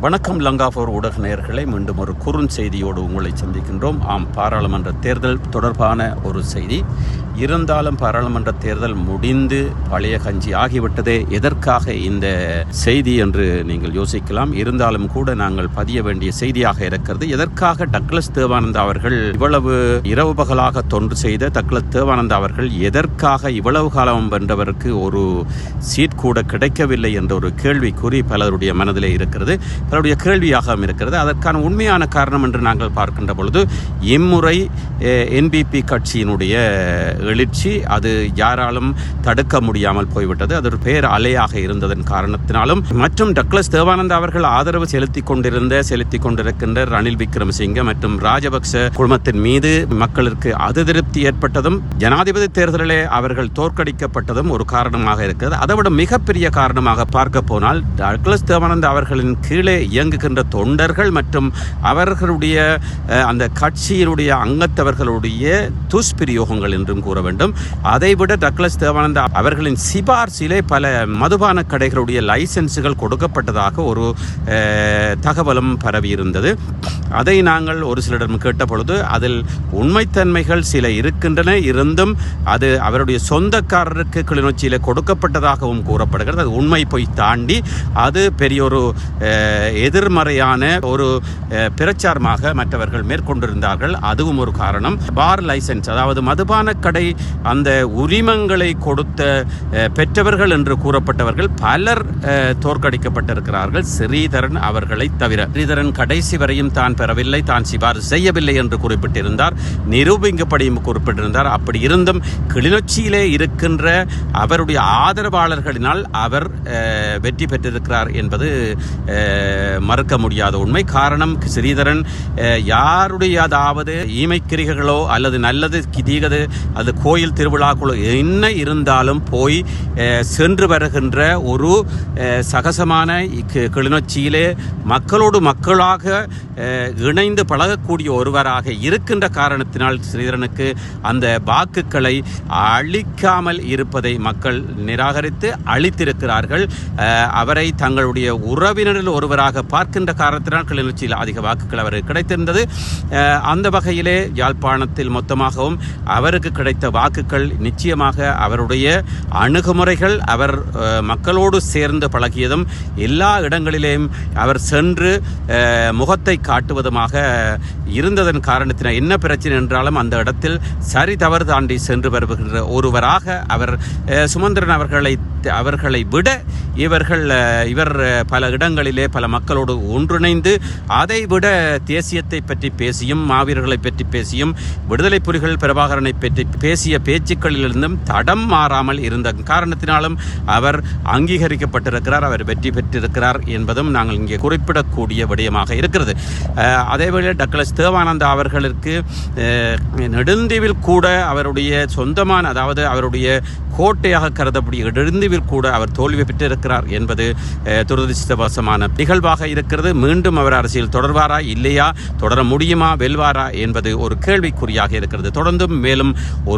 வணக்கம் லங்காபோர் ஊடக நேயர்களை மீண்டும் ஒரு குறுஞ்செய்தியோடு உங்களை சந்திக்கின்றோம். ஆம் பாராளுமன்ற தேர்தல் தொடர்பான ஒரு செய்தி. இருந்தாலும் பாராளுமன்ற தேர்தல் முடிந்து பழைய கஞ்சி ஆகிவிட்டதே. எதற்காக இந்த செய்தி என்று நீங்கள் யோசிக்கலாம். இருந்தாலும் கூட நாங்கள் பதிய வேண்டிய செய்தியாக இருக்கிறது. எதற்காக டக்ளஸ் தேவானந்தா அவர்கள் இவ்வளவு இரவு பகலாக தொன்று செய்த டக்ளஸ் தேவானந்தா அவர்கள் எதற்காக இவ்வளவு காலம் வென்றவருக்கு ஒரு சீட் கூட கிடைக்கவில்லை என்ற ஒரு கேள்விக்குறி பலருடைய மனதிலே இருக்கிறது. பலருடைய கேள்வியாகவும் இருக்கிறது. அதற்கான உண்மையான காரணம் என்று நாங்கள் பார்க்கின்ற பொழுது இம்முறை என்பிபி கட்சியினுடைய எழுச்சி அது யாராலும் தடுக்க முடியாமல் போய்விட்டது. அது ஒரு பேர் அலையாக இருந்ததன் காரணத்தினாலும் மற்றும் டக்ளஸ் தேவானந்தா அவர்கள் ஆதரவு செலுத்தி கொண்டிருந்த செலுத்தி கொண்டிருக்கின்ற ரணில் விக்ரமசிங்க மற்றும் ராஜபக்ச குழுமத்தின் மீது மக்களுக்கு அதிருப்தி ஏற்பட்டதும் ஜனாதிபதி தேர்தலிலே அவர்கள் தோற்கடிக்கப்பட்டதும் ஒரு காரணமாக இருக்கிறது. அதை விட மிகப்பெரிய காரணமாக பார்க்க போனால் டக்ளஸ் தேவானந்தா அவர்களின் கீழே இயங்குகின்ற தொண்டர்கள் மற்றும் அவர்களுடைய அஹ், அந்த கட்சியினுடைய அங்கத்தவர்களுடைய துஷ்பிரயோகங்கள் என்றும் கூற வேண்டும் அதைவிட டக்ளஸ் தேவானந்தா அவர்களின் சிபார்சிலே பல மதுபான கடைகளுடைய லைசன்ஸுகள் கொடுக்கப்பட்டதாக ஒரு தகவலும் பரவியிருந்தது. அதை நாங்கள் ஒரு சிலரிடம் கேட்ட பொழுது அதில் உண்மைத்தன்மைகள் சில இருக்கின்றன. இருந்தும் அது அவருடைய சொந்தக்காரருக்கு கிளிநொச்சியில் கொடுக்கப்பட்டதாகவும் கூறப்படுகிறது. அது உண்மை போய் தாண்டி அது பெரிய ஒரு அஹ், எதிர்மறையான ஒரு அஹ், பிரச்சாரமாக மற்றவர்கள் மேற்கொண்டிருந்தார்கள். அதுவும் ஒரு காரணம். பார் லைசன்ஸ் அதாவது மதுபான கடை அந்த உரிமங்களை கொடுத்த பெற்றவர்கள் என்று கூறப்பட்டவர்கள் பலர் தோற்கடிக்கப்பட்டிருக்கிறார்கள். ஸ்ரீதரன் அவர்களை தவிர ஸ்ரீதரன் கடைசி வரையும் தான் பெறவில்லை தான் சிபாரிசு செய்யவில்லை என்று குறிப்பிட்டிருந்தார். நிரூபிக்கப்படியும் குறிப்பிட்டிருந்தார். அப்படி இருந்தும் கிளிநொச்சியிலே இருக்கின்ற அவருடைய ஆதரவாளர்களினால் அவர் அஹ், வெற்றி பெற்றிருக்கிறார் என்பது மறுக்க முடியாத உண்மை. காரணம் ஸ்ரீதரன் அஹ், யாருடையதாவது ஈமைக்கிரிகளோ அல்லது நல்லது தீகது அது கோயில் திருவிழாக்களோ என்ன இருந்தாலும் போய் சென்று வருகின்ற ஒரு சகசமான கிளிநொச்சியிலே மக்களோடு மக்களாக இணைந்து பழகக்கூடிய ஒருவராக இருக்கின்ற காரணத்தினால் ஸ்ரீதரனுக்கு அந்த வாக்குகளை அழிக்காமல் இருப்பதை மக்கள் நிராகரித்து அளித்திருக்கிறார்கள். அவரை தங்களுடைய உறவினரில் ஒருவராக பார்க்கின்ற காரணத்தினால் கிளிநொச்சியில் அதிக வாக்குகள் அவருக்கு கிடைத்திருந்தது. அந்த வகையிலே யாழ்ப்பாணத்தில் மொத்தமாகவும் அவருக்கு கிடைத்த வாக்குகள் நிச்சயமாக அவருடைய அணுகுமுறைகள் அவர் மக்களோடு சேர்ந்து பழகியதும் எல்லா இடங்களிலேயும் அவர் சென்று முகத்தை காட்டுவதுமாக இருந்ததன் காரணத்தினால் என்ன பிரச்சனை என்றாலும் அந்த இடத்தில் சரி தவறு தாண்டி சென்று வருகின்ற ஒருவராக அவர் சுமந்திரன் அவர்களை அவர்களை விட இவர்கள் இவர் பல இடங்களிலே பல மக்களோடு ஒன்றிணைந்து அதை விட தேசியத்தை பற்றி பேசியும் மாவீரர்களை பற்றி பேசியும் விடுதலை புலிகள் பிரபாகரனை பற்றி பேசிய பேச்சுக்களிலிருந்தும் தடம் மாறாமல் இருந்த காரணத்தினாலும் அவர் அங்கீகரிக்கப்பட்டிருக்கிறார் அவர் வெற்றி பெற்றிருக்கிறார் என்பதும் நாங்கள் இங்கே குறிப்பிடக்கூடிய விடயமாக இருக்கிறது. அதேவேளை டக்ளஸ் தேவானந்தா அவர்களுக்கு நெடுந்தீவில் கூட அவருடைய சொந்தமான அதாவது அவருடைய கோட்டையாக கருதக்கூடிய நெடுந்தீவில் கூட அவர் தோல்வி பெற்றிருக்கிறார் என்பது துரதிருஷ்டவசமான நிகழ்வாக இருக்கிறது. மீண்டும் அவர் அரசியல் தொடர்வாரா இல்லையா தொடர முடியுமா வெல்வாரா என்பது ஒரு கேள்விக்குறியாக இருக்கிறது. தொடர்ந்தும் மேலும் ஒரு